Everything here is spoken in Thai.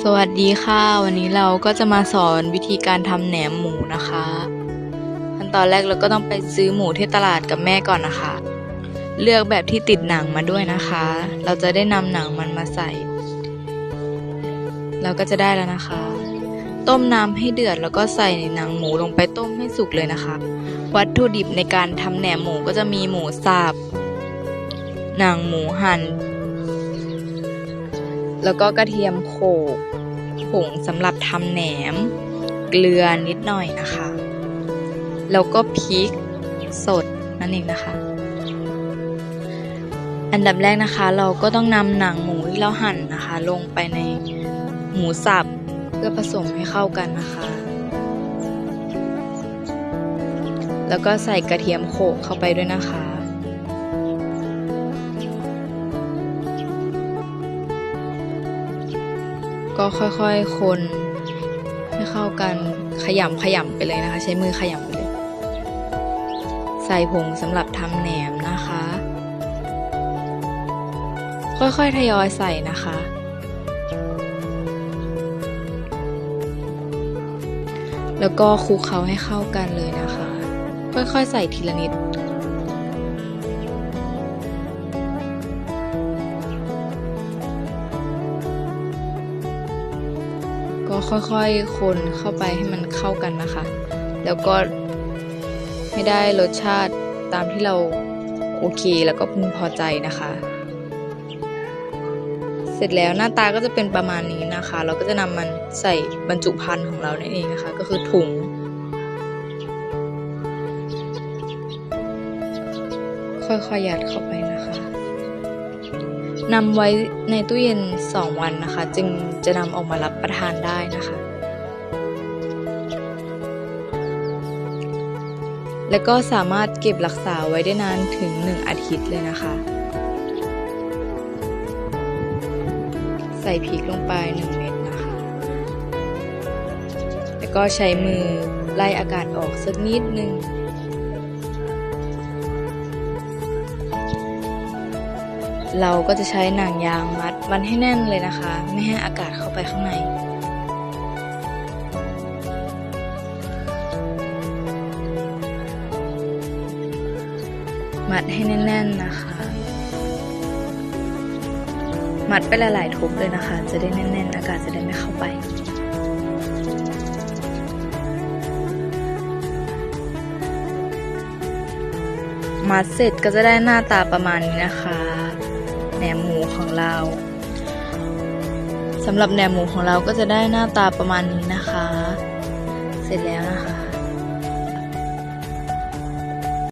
สวัสดีค่ะ วันนี้เราก็จะมาสอนวิธีการทำแหนมหมูนะคะขั้นตอนแรกเราก็ต้องไปซื้อหมูที่ตลาดกับแม่ก่อนนะคะ เลือกแบบที่ติดหนังมาด้วยนะคะ เราจะได้นำหนังมันมาใส่ เราก็จะได้แล้วนะคะ ต้มน้ำให้เดือดแล้วก็ใส่หนังหมูลงไปต้มให้สุกเลยนะคะ วัตถุดิบในการทำแหนมหมูก็จะมีหมูสับหนังหมูหั่น แล้วก็กระเทียมโขกผงสำหรับทำแหนม เกลือนิดหน่อยนะคะ แล้วก็พริกสดนั่นเองนะคะ อันดับแรกนะคะ เราก็ต้องนำหนังหมูที่เราหั่นนะคะ ลงไปในหมูสับเพื่อผสมให้เข้ากันนะคะ แล้วก็ใส่กระเทียมโขกเข้าไปด้วยนะคะ ก็ค่อยๆคนให้เข้ากันขยำขยำไปเลยนะคะ ใช้มือขยำไปเลย ใส่ผงสำหรับทำแหนมนะคะ ค่อยๆทยอยใส่นะคะ แล้วก็คลุกเคล้าให้เข้ากันเลยนะคะ ค่อยๆใส่ทีละนิด ค่อยๆ คนเข้าไปให้มันเข้ากันนะคะ แล้วก็ให้ได้รสชาติตามที่เราโอเคแล้วก็พึงพอใจนะคะ เสร็จแล้วหน้าตาก็จะเป็นประมาณนี้นะคะ เราก็จะนำมันใส่บรรจุภัณฑ์ของเรานั่นเองนะคะ ก็คือถุงค่อยๆยัดเข้าไปนะคะ นำไว้ในตู้เย็น 2 วันนะคะ จึงจะนำออกมารับประทานได้นะคะ และก็สามารถเก็บรักษาไว้ได้นานถึง 1 อาทิตย์เลยนะคะ ใส่พริกลงไป 1 เม็ดนะคะ แล้วก็ใช้มือไล่อากาศออกสักนิดนึง เราก็จะใช้หนังยางมัดมันให้แน่นเลยนะคะ ไม่ให้อากาศเข้าไปข้างในมัดให้แน่นๆนะคะ มัดไปหลายๆทุบเลยนะคะ จะได้แน่นๆ อากาศจะได้ไม่เข้าไป มัดเสร็จก็จะได้หน้าตาประมาณนี้นะคะ หนมหมูของเราสำหรับแหนมหมูของเราก็จะได้หน้าตาประมาณนี้นะคะ เสร็จแล้วนะคะ